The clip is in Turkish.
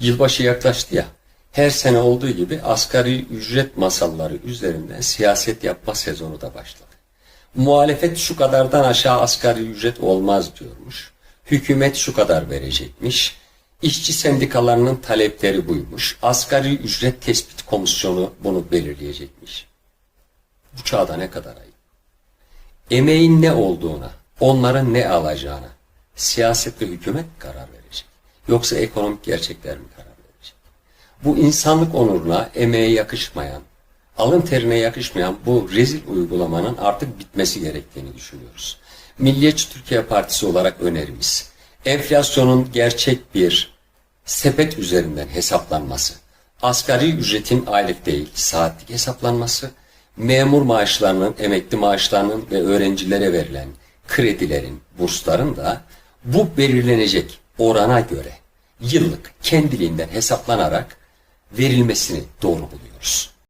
Yılbaşı yaklaştı ya. Her sene olduğu gibi asgari ücret masalları üzerinden siyaset yapma sezonu da başladı. Muhalefet şu kadardan aşağı asgari ücret olmaz diyormuş. Hükümet şu kadar verecekmiş. İşçi sendikalarının talepleri buymuş. Asgari ücret tespit komisyonu bunu belirleyecekmiş. Bu çağda ne kadar ayıp. Emeğin ne olduğuna, onların ne alacağına siyaset ve hükümet karar verecek. Yoksa ekonomik gerçekler mi karar verecek? Bu insanlık onuruna, emeğe yakışmayan, alın terine yakışmayan bu rezil uygulamanın artık bitmesi gerektiğini düşünüyoruz. Milliyetçi Türkiye Partisi olarak önerimiz, enflasyonun gerçek bir sepet üzerinden hesaplanması, asgari ücretin aylık değil saatlik hesaplanması, memur maaşlarının, emekli maaşlarının ve öğrencilere verilen kredilerin, bursların da bu belirlenecek orana göre yıllık kendiliğinden hesaplanarak verilmesini doğru buluyoruz.